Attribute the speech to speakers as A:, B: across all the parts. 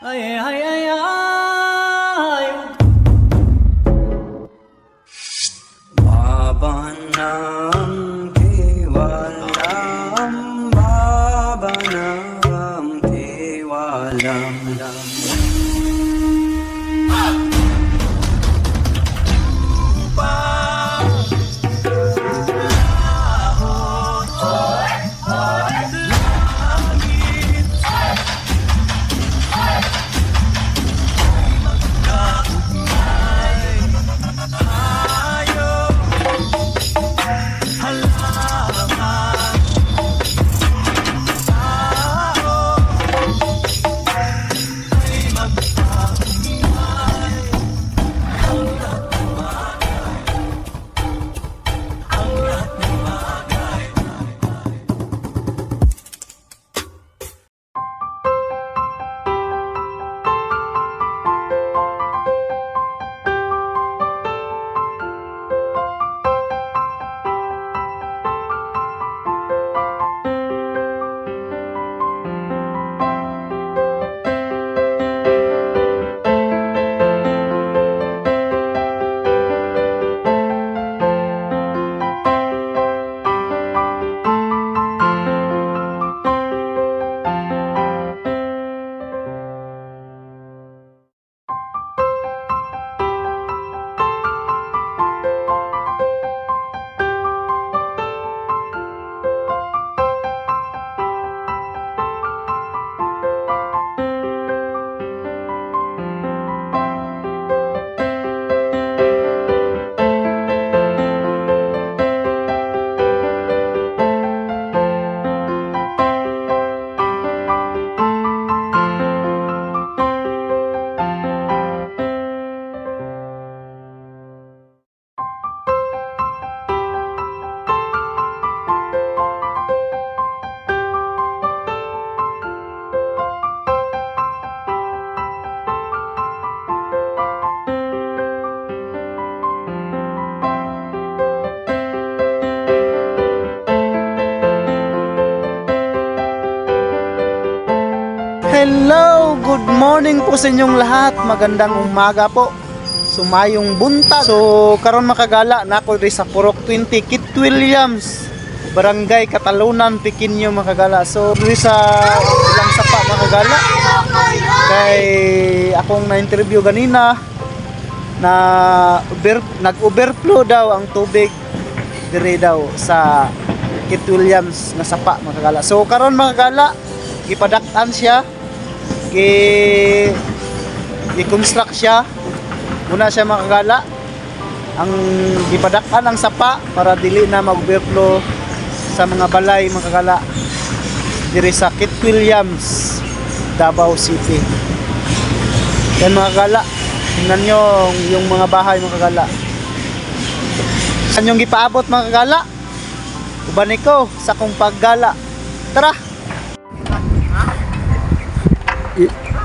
A: 哎呀呀
B: 呀。Good morning po sa inyong lahat. Magandang umaga po. Sumayong buntag. So, karon makagala na ako rin sa Purok 20 Kit Williams. Barangay Katalunan, Pikinyo makagala. So, rin sa ilang sapa makagala. Kay akong na-interview ganina na over, nag-overflow daw ang tubig dire daw sa Kit Williams na sapa makagala. So, karon makagala, gipadaktan siya gi i-construct siya. Muna siya makagala. Ang gipadakpan ang sapa para dili na mag-overflow sa mga balay makagala. Diri sa Kit Williams Davao City. Yan mga kagala tingnan nyo yung mga bahay mga kagala saan yung gipaabot mga kagala uban ko sa kong paggala. Tara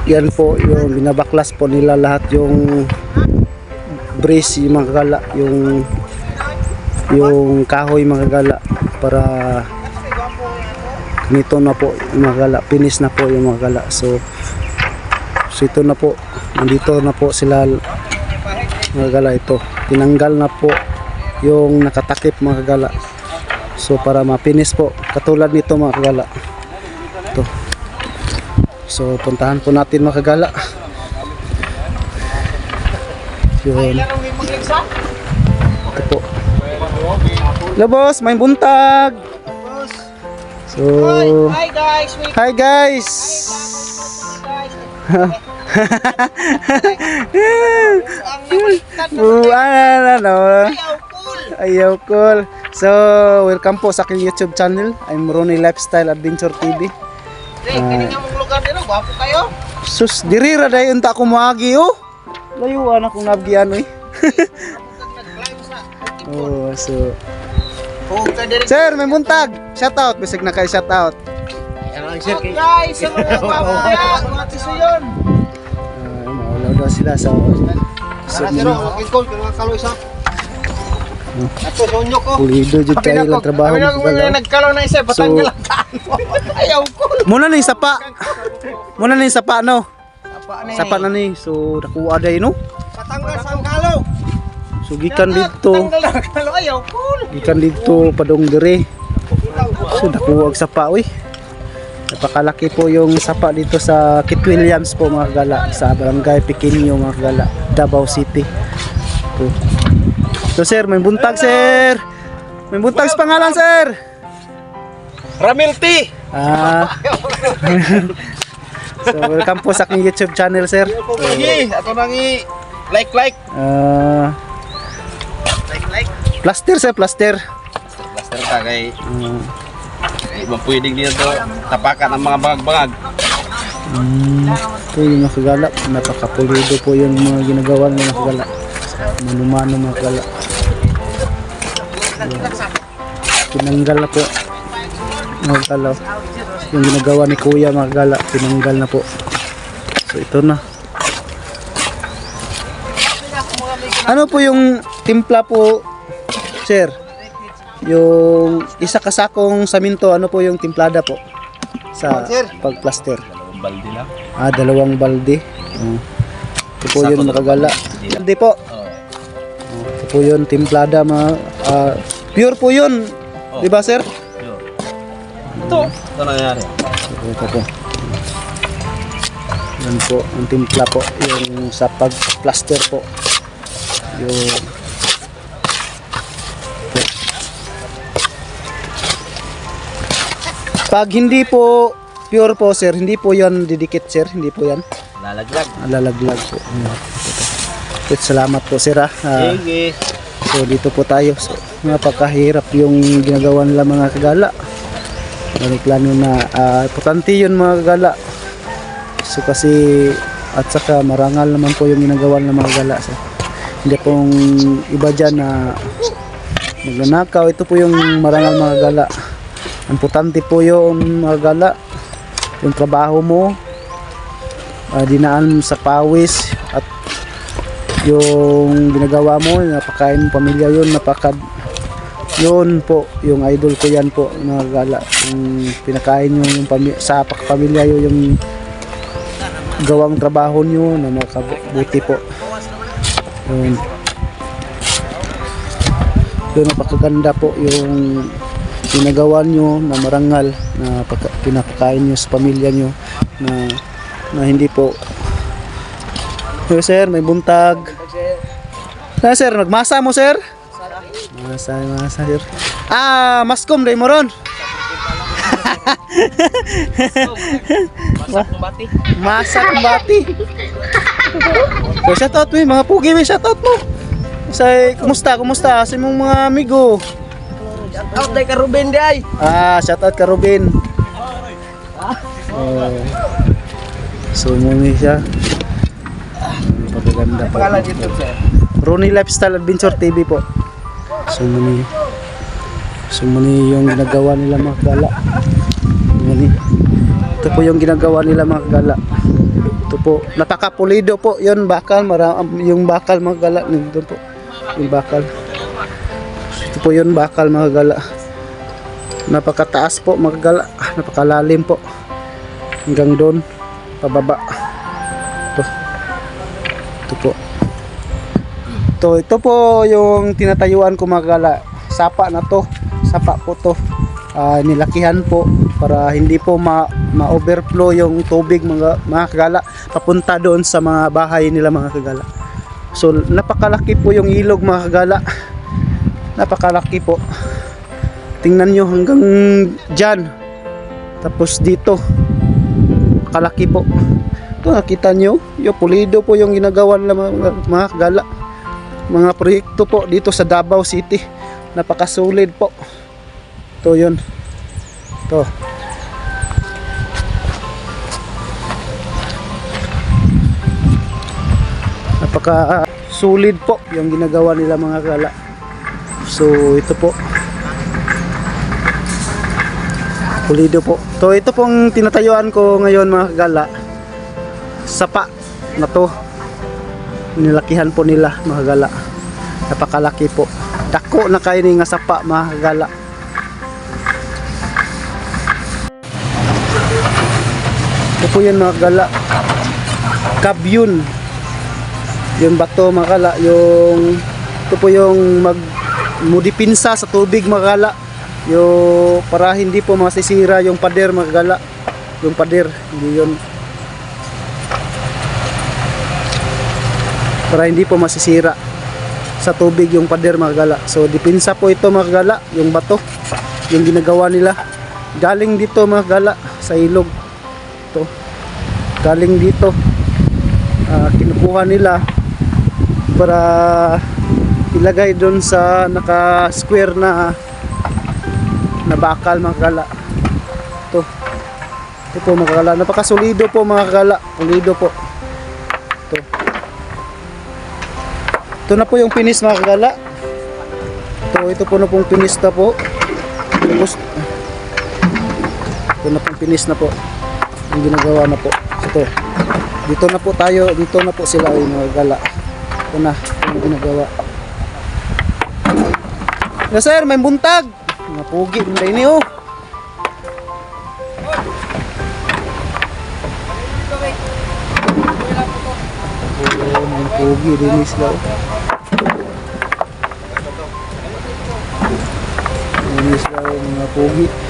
B: yan po yung binabaklas po nila lahat yung brace yung mga yung yung kahoy mga para nito na po yung mga finish na po yung mga so so ito na po nandito na po sila mga kagala ito. Tinanggal na po yung nakatakip mga so para ma-finish po katulad nito mga ito So puntahan po natin mga kagala. Yun. Ito po. Hello boss, may buntag. So,
C: Hi guys,
B: hi guys.
C: ayaw cool.
B: So, welcome po sa aking YouTube channel. I'm Ronnie Lifestyle Adventure TV.
C: Mong lugar dito, gwapo kayo.
B: Sus, diri ra dayon ta ako maagi oh. Layuan akong nagian eh.
C: Nag-climb sa
B: Oh, so
C: Oh.
B: Sir, may buntag. Shout out, bisig na kay shout out.
C: Oh, guys, sa mga kaya, mga tisuyon.
B: Uh, maulaw daw sila sa
C: okay cool, kaya mga kaloy sa. Ato, sa unyo ko.
B: pulido jud kayo lang trabaho
C: Kami na kung nagkalaw na isa,
B: so,
C: Ayaw cool.
B: Muna ni sapa. Muna ni sapa no. Sapa na ni. So nakuha day no.
C: Patanggal sa kalo.
B: So gikan dito.
C: Na ayaw. Cool.
B: Gikan dito padong dire. So nakuha og sapa uy. Napakalaki po yung sapa dito sa Kit Williams po mga kagala sa Barangay Pequeño mga kagala, Davao City. Po. So sir, may buntag sir. May buntag sa pangalan sir.
C: Ramil T.
B: Ah. so welcome po sa aking YouTube channel sir.
C: Sige, ato nang i like like.
B: Ah,
C: Like like.
B: plaster sir, plaster.
C: Blaster ka kay Di ba pwedeng dito tapakan ng mga bangag-bangag?
B: Mm, ito yung mga kagala. Napakapulido po yung mga ginagawa ng mga kagala. Manumano mga kagala. Tinanggal na po. Mga kagala. Yung ginagawa ni kuya mga kagala. Tinanggal na po. So ito na. Ano po yung timpla po, sir? Yung isa kasakong saminto, ano po yung timplada po? Sa pagplaster.
C: Dalawang balde lang.
B: Ah, dalawang balde. Oh. Ito po yun makagala. Balde po. Ito po yun, timplada mga ah, pure po yun. Di ba sir?
C: Ito. Ito nangyari.
B: Ito, ito po. Yan po, ang timpla po. Yung sa pag-plaster po. Yung Pag hindi po pure po sir, hindi po yan didikit sir, hindi po yan.
C: Lalaglag.
B: Alalaglag po. Ayan. Ito. Salamat po sir ah. Ah,
C: Sige.
B: So dito po tayo. So, napakahirap yung ginagawa nila mga kagala. Plano na ah, importante yun mga kagala. So kasi at saka marangal naman po yung ginagawa ng mga kagala. So, hindi pong iba dyan na magnanakaw. Ito po yung marangal mga kagala. Importante po yung mga kagala. Yung trabaho mo. ah, dinaan sa pawis at yung ginagawa mo, napakain pamilya yun, napaka yun po, yung idol ko yan po, mga gala. Yung pinakain nyo yung pami- sa pamilya yun, yung gawang trabaho nyo na makabuti po. Yun. Yun, napakaganda po yung ginagawa nyo na marangal na pinapakain nyo sa pamilya nyo na, na hindi po Yo, sir, may buntag. Na sir, nagmasa mo sir? Masa, masa sir. Ah, maskom day mo ron.
C: Masak kumbati.
B: Masa kumbati. So, shout out mo, mga pugi, may shout out mo. Say, kumusta, kumusta? Sa mong mga amigo.
C: Out day ka Ruben day.
B: Ah, shout out ka Robin. Oh. So, muni siya. Pagaganda po.
C: Pangalan dito sir.
B: Ronnie Lifestyle Adventure TV po. So muni So muni yung ginagawa nila mga gala. Muni. Ito po yung ginagawa nila mga gala. Ito po, napakapulido po. Yun bakal, mara, yung bakal mga gala nandun po. Yung bakal. Ito po yun bakal mga gala. Napakataas po mga gala. Ah, Napakalalim po. Hanggang doon, pababa. Ito. Ito po. Ito, ito po yung tinatayuan ko mga gala. Sapa na to. Sapa po to. Ah, nilakihan po para hindi po ma, ma-overflow yung tubig mga, mga kagala papunta doon sa mga bahay nila mga kagala. So napakalaki po yung ilog mga kagala. Napakalaki po. Tingnan nyo hanggang dyan. Tapos dito. Kalaki po. Ito nakita nyo. Yung pulido po yung ginagawa ng mga, mga kagala mga proyekto po dito sa Davao City. Napakasolid po. Ito yun. Ito. Napaka solid po yung ginagawa nila mga gala so ito po. Pulido po. To ito pong tinatayuan ko ngayon mga gala sapa na to nilakihan po nila mga gala napakalaki po dako na kayo ni nga sapa mga gala ito po yan mga gala kabyun. Yung bato mga yung ito po yung mag mudipinsa sa tubig mga kala. Yung para hindi po masisira yung pader mga. Yung pader, hindi yun. Para hindi po masisira sa tubig yung pader mga gala. So dipinsa po ito mga gala, yung bato, yung ginagawa nila. Galing dito mga gala sa ilog. Ito. Galing dito. Ah, kinukuha nila para ilagay doon sa naka-square na na bakal mga gala. Ito. Ito po mga gala. Napakasulido po mga gala. Pulido po. Ito. Ito na po yung finish mga kagala. Ito, ito po na pong finish na po. Tapos, ito na pong finish na po. Yung ginagawa na po. Ito. Dito na po tayo, dito na po sila yung mga kagala. Ito na, yung ginagawa. Na sir, may buntag. Mga pugi, bunda ini oh. Pugi din sila. Ini sila oh, mga pugi.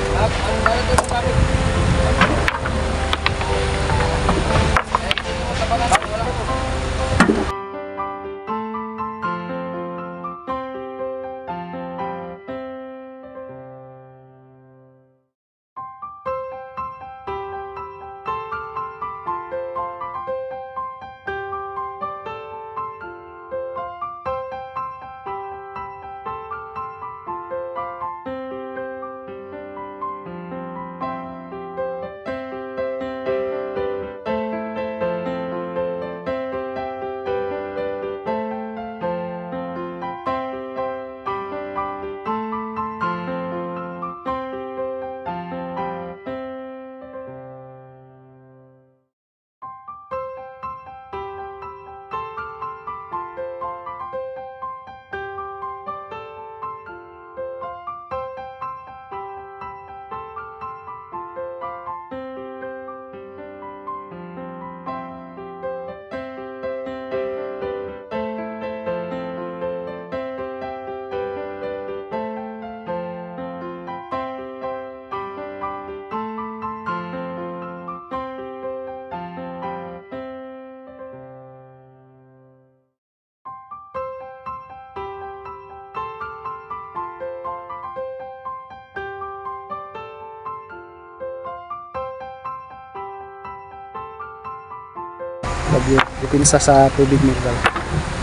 B: Bagyo, dipinsa sa tubig gala.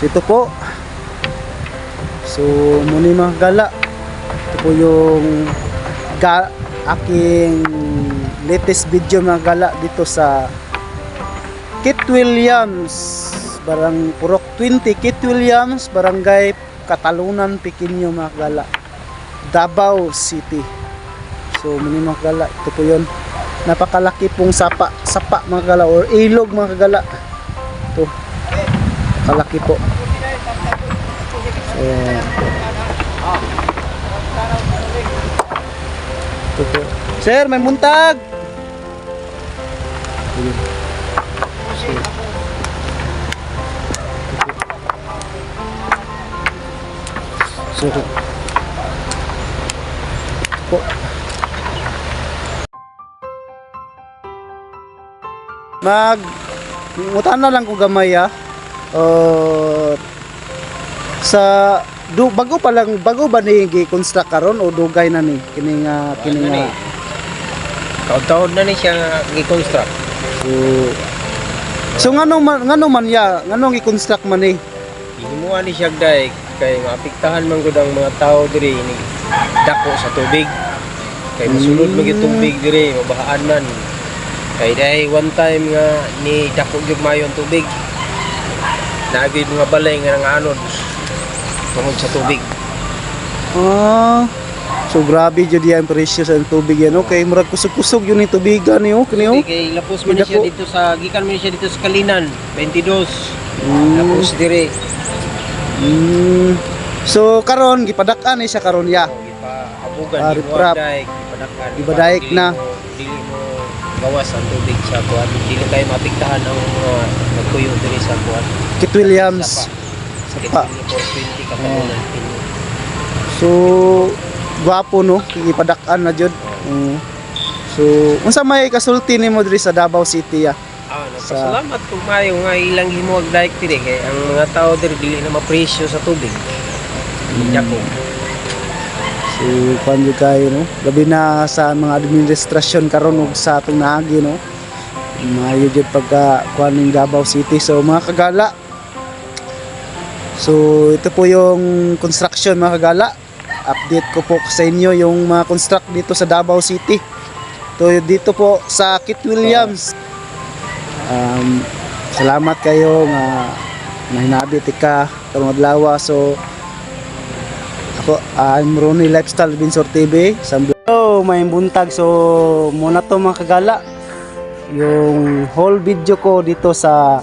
B: So ito po. So muna yung mga gala. Ito po yung ga aking latest video mga gala dito sa Kit Williams Barang Purok 20 Kit Williams Barangay Katalunan Pequeño mga gala Davao City So muna yung mga gala ito po yun napakalaki pong sapa sapa mga gala or ilog mga kagala ito kalaki po. So ito po. Sir may muntag. So, po. so po. Mag mutan na lang ko gamay ah. Uh, sa du, bago pa lang bago ba ni gi-construct karon o dugay na ni kini nga kini nga
D: Taon-taon na ni siya gi-construct.
B: so So ngano man ngano man ya ngano gi-construct man ni
D: Himuan ni siya day kay maapektahan man gud ang mga tao diri ni dako sa tubig. Kay masulod
B: Mm.
D: man gyud tubig diri, mabahaan man. Kay day one time nga ni dako gyud mayo ang tubig. Naagid mga balay nga nanganod tungod sa tubig.
B: Ah So grabe jud yan precious ang tubig yan okay murag kusog-kusog yun yung tubigan niyo kini oh.
D: Kay lapos man ni siya dito sa gikan man ni siya dito sa Kalinan, 22.
B: Mm.
D: Lapos diri.
B: Mm. So karon gipadak-an ni siya karon ya.
D: Gipahabugan,
B: Ah, riprap.
D: gibuwag gipadakan.
B: Gibadaik
D: Dili
B: na.
D: mo gawas ang tubig sa kuan. Dili kayo maapektahan ang mga tuyo diri sa kuan.
B: Kit Williams.
D: Sapa.
B: Sapa.
D: 420 katalunan pino.
B: So, gwapo no, ipadak-an na jud. Oo. So, unsa may kasulti nimo diri sa Davao City ah?
D: Ah, nagpasalamat kung maayo nga ilang himuwag dahil diri kay ang mga tao diri dili na mapresyo sa tubig. Dako.
B: So, kuan jud kayo no. Gabi na sa mga administrasyon karon ug sa atong naagi no. Maayo jud pagka kuan ning Davao City. So, mga kagala. So, ito po yung construction mga kagala. Update ko po sa inyo yung mga construct dito sa Davao City. To dito po sa Kit Williams. Um, salamat kayo nga nahinabit ka karong adlaw so ako, I'm Ronnie Lifestyle Vinsor TV. Hello, may buntag. So, muna to mga kagala. Yung whole video ko dito sa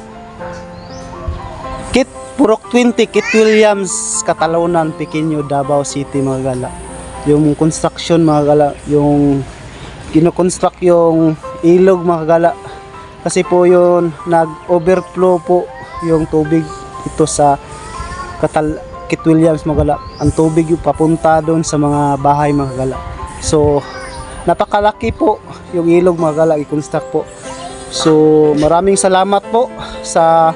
B: Kit Purok 20, Kit Williams, Catalonan, Pequeño, Davao City mga kagala. Yung construction mga kagala, yung kinoconstruct yung ilog mga kagala. Kasi po yun, nag-overflow po yung tubig ito sa Katal Kit Williams magala ang tubig yung papunta doon sa mga bahay mga gala. So napakalaki po yung ilog mga gala i-construct po. So maraming salamat po sa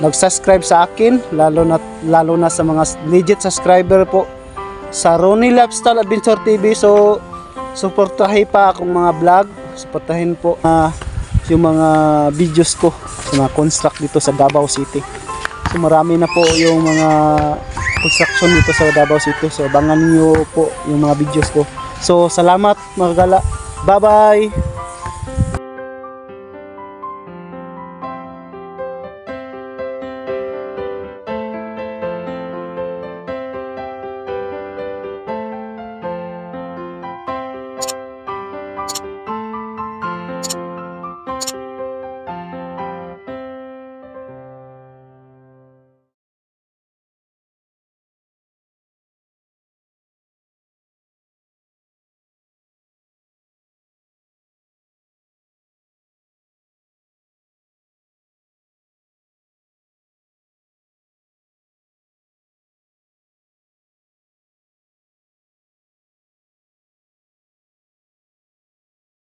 B: nag-subscribe sa akin lalo na lalo na sa mga legit subscriber po. Sa Ronnie Lifestyle Adventure TV so suportahin pa akong mga vlog. Suportahin po ah, yung mga videos ko sa mga construct dito sa Davao City So marami na po yung mga construction dito sa Davao City. So abangan niyo po yung mga videos ko. So salamat mga gala. Bye bye.